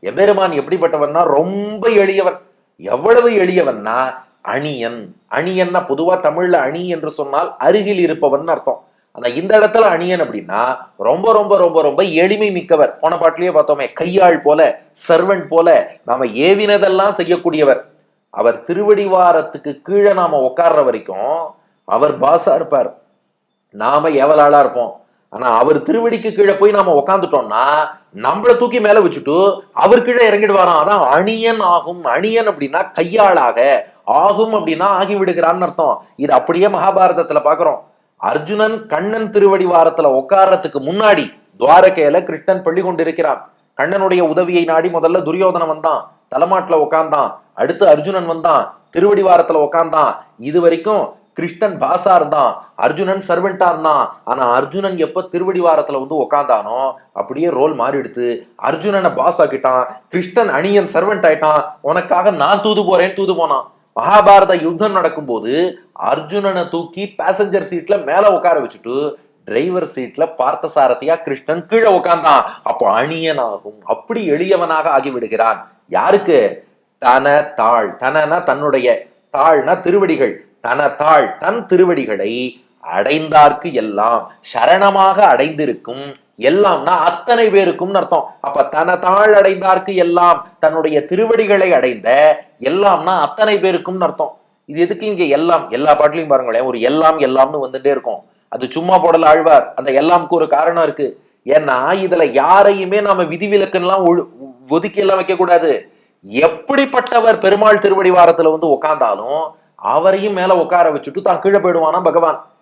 எபெருமான் எப்படிப்பட்டவன்னா ரொம்ப எளியவன். எவ்வளவு எளியவன்னா அணியன். அணியன்னா பொதுவா தமிழ்ல அணி என்று சொன்னால் அருகில் இருப்பவன் அர்த்தம். ஆனா இந்த இடத்துல அணியன் அப்படின்னா ரொம்ப ரொம்ப ரொம்ப ரொம்ப எளிமை மிக்கவர். போன பாட்டிலேயே பார்த்தோமே கையாள் போல சர்வன் போல நாம ஏவினதெல்லாம் செய்யக்கூடியவர். அவர் திருவடிவாரத்துக்கு கீழே நாம உட்கார்ற வரைக்கும் அவர் பாசா இருப்பார். நாம எவலாளா இருப்போம். ஆனா அவர் திருவடிக்கு கீழே போய் நாம உக்காந்துட்டோம்னா நம்மள தூக்கி மேல வச்சுட்டு அவர் கீழே இறங்கிடுவாராம். அதான் அணியன் ஆகும். அணியன் அப்படின்னா கையாளாக ஆகும் அப்படின்னா ஆகி விடுகிறான்னு அர்த்தம். இது அப்படியே மகாபாரதத்துல பாக்குறோம். அர்ஜுனன் கண்ணன் திருவடி வாரத்துல உட்கார்றதுக்கு முன்னாடி துவாரகையில கிருஷ்ணன் பள்ளி கொண்டிருக்கிறான். கண்ணனுடைய உதவியை நாடி முதல்ல துரியோதனன் வந்தான். தலைமாட்டுல உட்கார்ந்தான். அடுத்து அர்ஜுனன் வந்தான். திருவடி வாரத்துல உட்கார்ந்தான். இது வரைக்கும் கிருஷ்ணன் பாசா இருந்தான் அர்ஜுனன் சர்வெண்டா இருந்தான். ஆனா அர்ஜுனன் எப்ப திருவடி வாரத்துல வந்து உக்காந்தானோ அப்படியே ரோல் மாறிடுத்து. அர்ஜுனனை பாஸ் ஆக்கிட்டான் கிருஷ்ணன் அணியன் சர்வெண்ட் ஆயிட்டான். உனக்காக நான் தூது போறேன் தூது போனான். மகாபாரத யுத்தம் நடக்கும்போது அர்ஜுனனை தூக்கி பேசஞ்சர் சீட்ல மேல உட்கார வச்சுட்டு டிரைவர் சீட்ல பார்த்த சாரதியா கிருஷ்ணன் கீழே உட்கார்ந்தான் அப்போ அணியன் ஆகும் அப்படி எளியவனாக ஆகிவிடுகிறான். யாருக்கு? தன தாழ் தனனா தன்னுடைய தாழ்னா திருவடிகள். தனத்தாள் தன் திருவடிகளை அடைந்தார்க்கு எல்லாம் சரணமாக அடைந்திருக்கும் எல்லாம்னா அத்தனை பேருக்கும் அர்த்தம். அப்ப தனத்தாள் அடைந்தார்க்கு எல்லாம் தன்னுடைய திருவடிகளை அடைந்த எல்லாம்னா அத்தனை பேருக்கும் அர்த்தம். இது எதுக்கு இங்க எல்லாம்? எல்லா பாட்டிலையும் பாருங்களேன் ஒரு எல்லாம் எல்லாம்னு வந்துட்டே இருக்கும். அது சும்மா போடல ஆழ்வார். அந்த எல்லாம்க்கு ஒரு காரணம் இருக்கு. ஏன்னா இதுல யாரையுமே நாம விதிவிலக்குலாம் ஒழு- ஒதுக்கி எல்லாம் வைக்க கூடாது எப்படிப்பட்டவர் பெருமாள் திருவடி வாரத்துல வந்து உக்காந்தாலும் அவரையும் மேல உட்கார வச்சுட்டு தான் கீழே போயிடுவானா பகவான்.